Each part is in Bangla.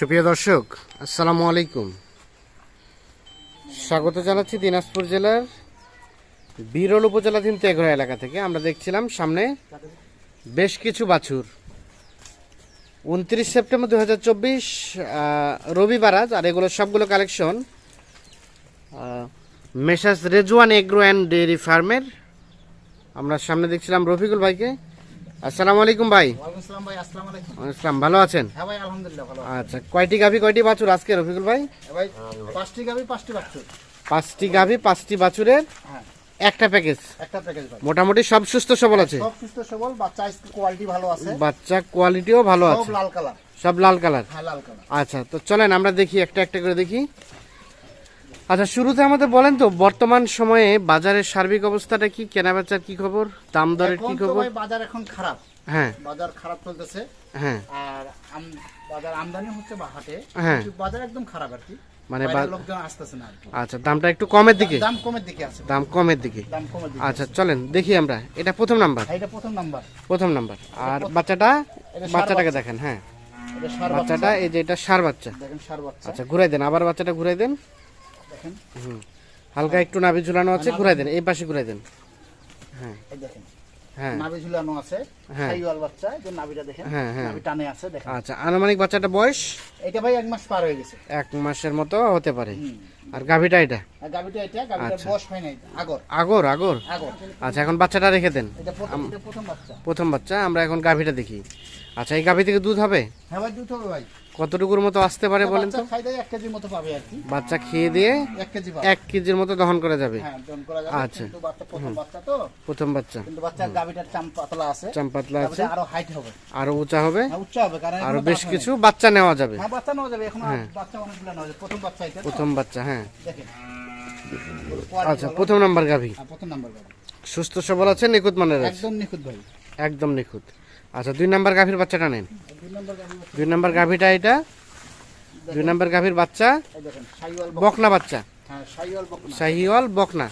সুপ্রিয় দর্শক, আসসালামু আলাইকুম। স্বাগত জানাচ্ছি দিনাজপুর জেলার বিরল উপজেলাধীন তেঘরা এলাকা থেকে। আমরা দেখছিলাম সামনে বেশ কিছু বাছুর। উনত্রিশ সেপ্টেম্বর দু হাজার চব্বিশ রবিবার আজ, আর এগুলো সবগুলো collection Messrs Rezwan agro and dairy ফার্মের। আমরা সামনে দেখছিলাম রফিকুল ভাইকে। আসসালামু আলাইকুম ভাই। আসসালাম ভাই আসসালামু আলাইকুম। আসসালাম ভালো আছেন? হ্যাঁ ভাই আলহামদুলিল্লাহ ভালো আচ্ছা কয়টি গাভি কয়টি বাছুর আজকে রফিকুল ভাই? হ্যাঁ ভাই পাঁচটি গাবি পাঁচটি বাচ্চা পাঁচটি গাভি পাঁচটি বাছুরের হ্যাঁ। একটা প্যাকেজ একটা প্যাকেজ মোটামুটি সব সুস্থ সবল আছে? সব সুস্থ সবল বাচ্চা কোয়ালিটি ভালো আছে। বাচ্চা কোয়ালিটিও ভালো সব আছে। লাল কালার। সব লাল কালার? হ্যাঁ লাল কালার। আচ্ছা তো চলেন আমরা দেখি একটা একটা করে দেখি। আচ্ছা শুরুতে আমাদের বলেন তো বর্তমান সময়ে বাজারের সার্বিক অবস্থাটা কি কেনা বেচার কি খবর? দাম দরের কি খবর? বাজার এখন খারাপ। হ্যাঁ। বাজার খারাপ চলতেছে। হ্যাঁ। আর বাজার আমদানি হচ্ছে হাটে। হ্যাঁ। বাজার একদম খারাপ আর কি। মানে আচ্ছা দামটা একটু কমের দিকে? দাম কমের দিকে আছে। দাম কমের দিকে? দাম কমের দিকে আচ্ছা চলেন দেখি আমরা। এটা প্রথম নাম্বার? হ্যাঁ, এটা প্রথম নাম্বার। প্রথম নাম্বার। আর বাচ্চাটা? বাচ্চাটাকে দেখেন হ্যাঁ। বাচ্চাটা এই যে এটা সার বাচ্চা। দেখেন সার বাচ্চা। আচ্ছা ঘুরাই দেন আবার বাচ্চাটা ঘুরাই দেন। দেখেন। হালকা একটু নাভি ঝুলানো আছে ঘুরাই দেন এই পাশে ঘুরাই দেন। হ্যাঁ। দেখেন। হ্যাঁ। নাভি ঝুলানো আছে হ্যাঁ। সাইওয়াল বাচ্চা যে নাভিটা দেখেন হ্যাঁ। নাভি টানে আছে দেখেন। আচ্ছা আনুমানিক বাচ্চাটা বয়স? এটা ভাই এক মাস পার হয়ে গেছে। এক মাসের মতো হতে পারে। আর গাভিটা এটা? গাভিটা এটা গাভিটা আচ্ছা। বয়স হয় নাই আগর। আগর আগর? আগর। আচ্ছা এখন বাচ্চাটা রেখে দেন। এটা প্রথম বাচ্চা। প্রথম বাচ্চা আমরা এখন গাভিটা দেখি। আচ্ছা এই গাভি থেকে দুধ হবে? হ্যাঁ ভাই দুটো হবে ভাই। কতটুকুর মতো আসতে পারে বলেন তো? বাচ্চা খাই দেয় এক কেজির মতো পাবে আর কি। বাচ্চা খেয়ে দিয়ে এক কেজির মতো দহন করা যাবে। হ্যাঁ আচ্ছা। প্রথম বাচ্চা চাম্পাতলা আছে। আরও উঁচা হবে। হ্যাঁ আরও বেশ কিছু বাচ্চা নেওয়া যাবে। হ্যাঁ নেওয়া যাবে। প্রথম বাচ্চা বাচ্চা হ্যাঁ। আচ্ছা প্রথম নাম্বার গাভি। হ্যাঁ, প্রথম নাম্বার গাভি। সুস্থ সবল আছে নিখুঁত মানের একদম নিখুঁত ভাই। একদম নিখুঁত। আচ্ছা দুই নাম্বার গাভীর বাচ্চাটা নেন। দুই নম্বর গাভীটা এটা? দুই নাম্বার গাভীর বাচ্চা? বকনা। বাচ্চা। হ্যাঁ সাইওয়াল বকনা। শাহিওয়াল বকনা।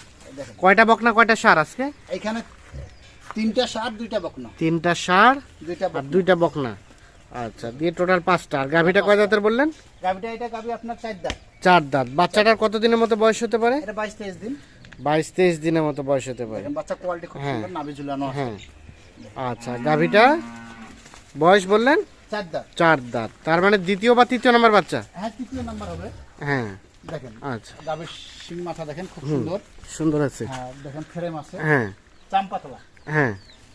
কয়টা বকনা কয়টা সার আজকে? এইখানে তিনটা সার দুইটা বকনা। তিনটা সার দুইটা আর দুইটা বকনা। আচ্ছা দিয়ে টোটাল পাঁচটা। আর গাভীটা কয় দাঁতের বললেন? গাভিটা এটা গাভি আপনার চার দাঁত চার দাঁত। বাচ্চাটার কত দিনের মতো বয়স হতে পারে? এটা বাইশ তেইশ দিন। বাইশ তেইশ দিনের মতো বয়স হতে পারে। বাচ্চা কোয়ালিটি খুব হ্যাঁ। সুন্দর নাভি ঝুলানো হ্যাঁ। আচ্ছা গাভীটা? বয়স বললেন? চার দাঁত। চার দাঁত। তার মানে দ্বিতীয় বা তৃতীয় নাম্বার বাচ্চা? হ্যাঁ তৃতীয় নাম্বার হবে। হ্যাঁ। দেখেন আচ্ছা। গাভির শিং মাথা দেখেন খুব সুন্দর। সুন্দর আছে। হ্যাঁ দেখেন ফ্রেম আছে। হ্যাঁ। চাম্পাতলা। হ্যাঁ।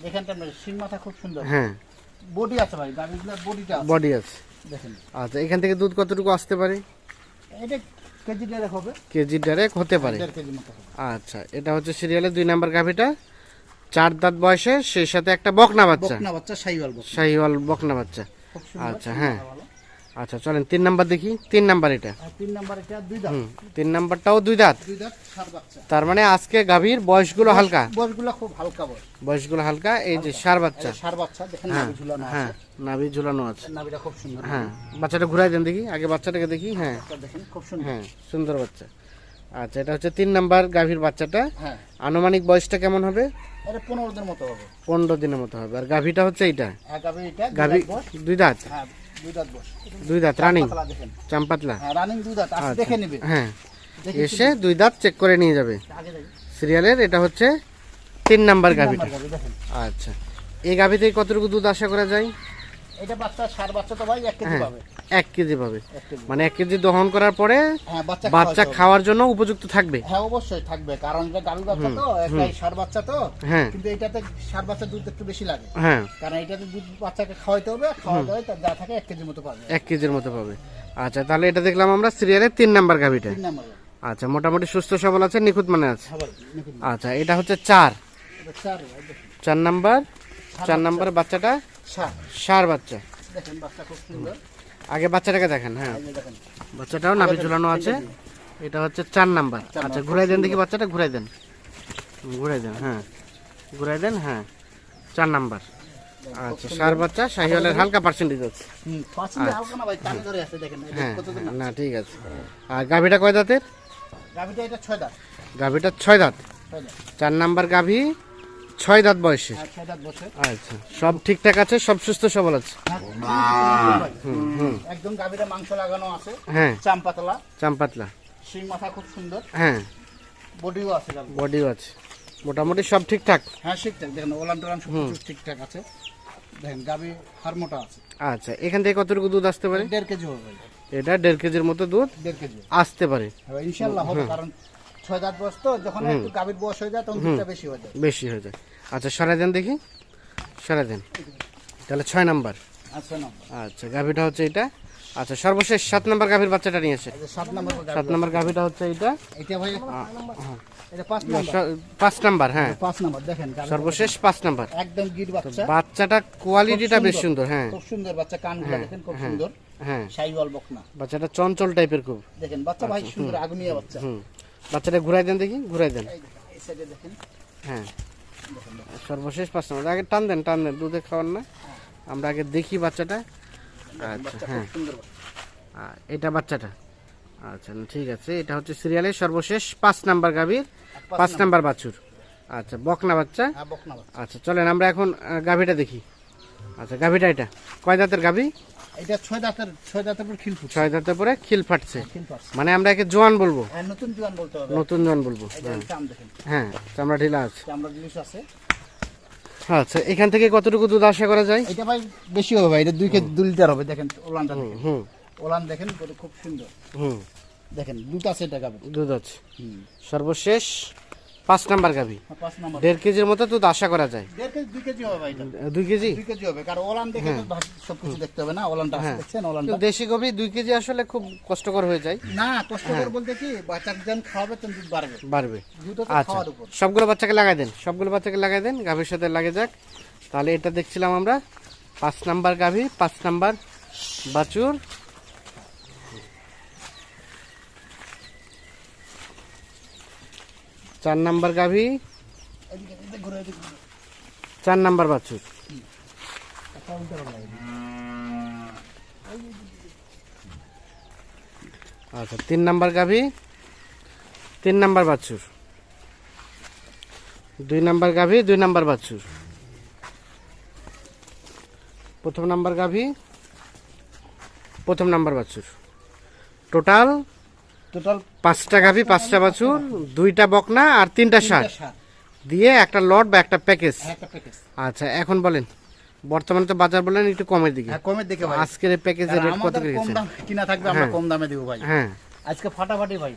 এখানটা শিং মাথা খুব সুন্দর। হ্যাঁ। বডি আছে ভাই গাভিগুলোর বডিটা বডি আছে। দেখেন। আচ্ছা এখান থেকে দুধ কতটুকু আসতে পারে? এটা কেজি ডেড়েক হবে। কেজি ডাইরেক্ট হতে পারে। আচ্ছা এটা হচ্ছে সিরিয়ালের দুই নাম্বার গাভিটা। চার দাঁত বয়সে সেই সাথে একটা বকনা বাচ্চা। বকনা বাচ্চা বকনা। শাহিওয়াল বকনা বাচ্চা। আচ্ছা হ্যাঁ। আচ্ছা চলেন তিন নাম্বার দেখি। তিন নাম্বার এটা। তিন নাম্বার এটা দুই দাঁত। তিন নাম্বারটাও দুই দাঁত। দুই দাঁত সার বাচ্চা। তার মানে আজকে গাভীর বয়সগুলো হালকা? বয়সগুলো খুব হালকা বয়স। বয়সগুলো হালকা এই যে সার বাচ্চা। সার বাচ্চা দেখেন হ্যাঁ নাভি ঝুলানো হ্যাঁ আছে। নাভি ঝুলানো আছে। নাভিটা খুব সুন্দর। হ্যাঁ বাচ্চাটা ঘুরাই দেন দেখি আগে বাচ্চাটাকে দেখি হ্যাঁ। দেখেন খুব সুন্দর। হ্যাঁ সুন্দর বাচ্চা। আচ্ছা এটা হচ্ছে তিন নাম্বার গাভীর বাচ্চাটা। হ্যাঁ। আনুমানিক বয়সটা কেমন হবে? পনেরো দিনের মতো হবে। পনেরো দিনের মতো হবে। আর গাভীটা হচ্ছে এইটা। হ্যাঁ গাভি এটা দুই দাঁত দুই দাঁত হ্যাঁ দুই রানিং চাম্পাতলা হ্যাঁ রানিং দুই দাঁত আসে আচ্ছা। দেখে নেবে। হ্যাঁ এসে দুই দাঁত চেক করে নিয়ে যাবে। সিরিয়ালের এটা হচ্ছে তিন নাম্বার গাভীটা। গাভি আচ্ছা। এই গাভী থেকে কতটুকু দুধ আশা করা যায়? এটা বাচ্চা সার বাচ্চা তো ভাই এক কেজি হ্যাঁ। পাবে। এক কেজি পাবে। মানে এক কেজি দহন করার পরে হ্যাঁ বাচ্চা। খাওয়ার জন্য। উপযুক্ত থাকবে। হ্যাঁ অবশ্যই থাকবে। কারণ এটা গাভি বাচ্চা তো একটাই সার বাচ্চা তো। হ্যাঁ। কিন্তু এটাতে সার বাচ্চা দুধ একটু বেশি লাগে। হ্যাঁ। কারণ এটাতে দুধ বাচ্চাকে খাওয়াইতে হবে খাওয়াতে হবে যা থাকে এক কেজির মতো পাবে। এক কেজির মতো পাবে। আচ্ছা তাহলে এটা দেখলাম আমরা সিরিয়ালের তিন নাম্বার গাভীটা। তিন নাম্বার আচ্ছা মোটামুটি সুস্থ সবল আছে নিখুঁত মানে আছে। দেখুন। আচ্ছা এটা হচ্ছে চার। চার নাম্বার চার নাম্বার বাচ্চাটা সার সার বাচ্চা। দেখেন বাচ্চা খুব সুন্দর। আগে বাচ্চাটাকে দেখেন হ্যাঁ। দেখেন। বাচ্চাটাও নাভি ঝুলানো আছে। এটা হচ্ছে চার নাম্বার। আচ্ছা ঘুরাই দেন দেখি বাচ্চাটা ঘুরাই দেন। ঘুরাই দেন হ্যাঁ। ঘুরাই দেন হ্যাঁ। চার নাম্বার। আচ্ছা সার বাচ্চা শাহিওয়ালের হালকা পার্সেন্টেজ আছে হ্যাঁ না ঠিক আছে। আর গাভীটা কয় দাঁতের? গাভিটা ছয় দাঁত। গাভীটা ছয় দাঁত। চার নাম্বার গাভী ছয় দাঁত বয়সে। আচ্ছা সব ঠিকঠাক আছে সব সুস্থ সবল আছে? একদম গাভীরা মাংস লাগানো আছে। হ্যাঁ। চাম্পাতলা। চাম্পাতলা। শিং মাথা খুব সুন্দর। হ্যাঁ। বডিও আছে বডিও আছে। মোটামুটি সব ঠিকঠাক? হ্যাঁ ঠিকঠাক। দেখেন ওলান টোলান সব ঠিকঠাক আছে। দেখেন আছে। আচ্ছা এখান থেকে কতটুকু দুধ আসতে পারে? দেড় কেজি হবে এটা দেড় কেজির মতো দুধ দেড় কেজি। আসতে পারে। ইনশাল্লাহ হবে কারণ ছয় দাঁত বয়স তো যখন একটু গাভীর বয়স হয়ে যায় তখন দুধটা বেশি হয়ে যায়। বেশি হয়ে যায়। আচ্ছা সরাই দেন দেখি। সরাই দেন। তাহলে ছয় নাম্বার। আচ্ছা আচ্ছা হচ্ছে এটা আচ্ছা সর্বশেষ সাত নাম্বার গাভির বাচ্চাটা নিয়ে আসে সাত নম্বর সাত নাম্বার গাভিটা হচ্ছে এটা এটা ভাই এটা পাঁচ নম্বর। হ্যাঁ। সর্বশেষ পাঁচ নাম্বার। একদম বাচ্চাটা কোয়ালিটিটা বেশ সুন্দর। হ্যাঁ। খুব সুন্দর বাচ্চা কানগুলো দেখেন খুব সুন্দর। হ্যাঁ। সাইওয়াল বকনা। বাচ্চাটা চঞ্চল টাইপের খুব। দেখেন বাচ্চা ভাই সুন্দর আগুনিয়া বাচ্চা। বাচ্চাটা ঘুরাই দেন দেখি ঘুরাই দেন। হ্যাঁ সর্বশেষ পাঁচ নম্বর। আগে টান দেন টান দেন দুধে খাওয়ার না। আমরা আগে দেখি বাচ্চাটা। আচ্ছা হ্যাঁ। এটা বাচ্চাটা। আচ্ছা ঠিক আছে এটা হচ্ছে সিরিয়ালের সর্বশেষ পাঁচ নাম্বার গাভীর পাঁচ নাম্বার। বাছুর। আচ্ছা বকনা বাচ্চা। হ্যাঁ বকনা বাচ্চা। আচ্ছা চলেন আমরা এখন গাভীটা দেখি। আচ্ছা গাভীটা এটা। কয় দাঁতের গাভী? এটা ছয় দাঁতের ছয় দাঁতের পর খিল ছয় দাঁতের পরে খিল ফাটছে। মানে আমরা একে জোয়ান বলব। হ্যাঁ নতুন জোয়ান বলতে হবে। নতুন জোয়ান বলব দেখেন। হ্যাঁ চামড়া ঢিলা আছে। চামড়া জিনিস আছে। আচ্ছা এখান থেকে কতটুকু দুধ আশা করা যায়? এটা ভাই বেশি হবে ভাই এটা দুই কেজি দুই লিটার হবে দেখেন ওলানটা হুম ওলান দেখেন খুব সুন্দর। হুম। দেখেন দুধ আছে এটা গাবে দুধ আছে। সর্বশেষ পাঁচ নাম্বার গাভী। পাঁচ নম্বর। দেড় কেজির মতো দুধ আশা করা যায়। দেড় কেজি দুই কেজি হবে ভাই দুই কেজি? দুই কেজি হবে কারণ ওলান দেখে তো ভাব- সবকিছু দেখতে হবে না ওলানটা আছে দেখছেন ওলানটা। দেশি গভী দুই কেজি আসলে খুব কষ্টকর হয়ে যায়। না কষ্ট করে বলতে কি বাচ্চাকে যেন খাওয়াবে তখন দুধ বাড়বে। বাড়বে। দুধ তো আচ্ছা। খাওয়ার উপর। সবগুলো বাচ্চাকে লাগাই দেন সবগুলো বাচ্চাকে লাগাই দেন গাভীর সাথে লাগে যাক। তাহলে এটা দেখছিলাম আমরা পাঁচ নাম্বার গাভী পাঁচ নাম্বার বাছুর। চার নাম্বার গাভী। চার নাম্বার বাছুর। আচ্ছা তিন নাম্বার গাভি? তিন নাম্বার বাছুর। দুই নাম্বার গাভি, দুই নাম্বার বাছুর। প্রথম নাম্বার গাভি? প্রথম নাম্বার বাছুর। টোটাল? টোটাল পাঁচটা গাভী পাঁচটা বাছুর দুইটা বকনা আর তিনটা ষাট দিয়ে একটা লট বা একটা প্যাকেজ হ্যাঁ, আচ্ছা এখন বলেন বর্তমানে তো বাজার বলেন একটু কমের দিকে। হ্যাঁ কমের দিকে ভাই। আজকের এই প্যাকেজের রেট কত করে কম দাম কিনা থাকবে আমরা কম দামে দিব ভাই। হ্যাঁ। আজকে ফাটাফাটি ভাই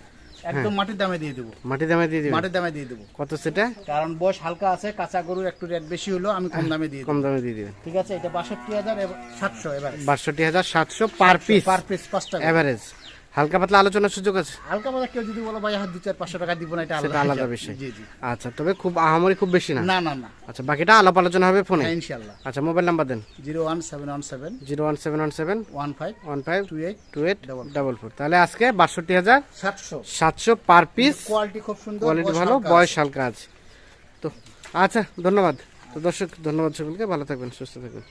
একদম মাটির দামে দিয়ে দেবো। মাটি দামে দিয়ে দিবেন মাটির দামে দিয়ে দেবো। কত সেটা? কারণ বয়স হালকা আছে কাঁচা গরুর একটু রেট বেশি হলো আমি কম দামে দিয়ে কম দামে দিয়ে দিবেন। ঠিক আছে এটা বাষট্টি হাজার সাতশো এবার বাষট্টি হাজার সাতশো পার পিস পার পিস পাঁচ টাকা এভারেজ হালকা পাতলা আলোচনার সুযোগ আছে? হালকা পাতলা কেউ যদি বলো ভাই হাত দু চার পাঁচশো টাকা দিব না এটা আলাদা আলাদা। বিষয়। জি জি। আচ্ছা তবে খুব আহামরি খুব বেশি না? না না না। আচ্ছা বাকিটা আলাপ আলোচনা হবে ফোনে? হ্যাঁ ইনশাল্লাহ আচ্ছা মোবাইল নাম্বার দেন। Zero one seven one seven. Zero one seven one seven one five one five two eight two eight double four. তাহলে আজকে বাষট্টি হাজার সাতশো। সাতশো পার পিস কোয়ালিটি খুব সুন্দর কোয়ালিটি ভালো বয়স হালকা আছে। তো আচ্ছা ধন্যবাদ। তো দর্শক ধন্যবাদ সকলকে ভালো থাকবেন সুস্থ থাকবেন.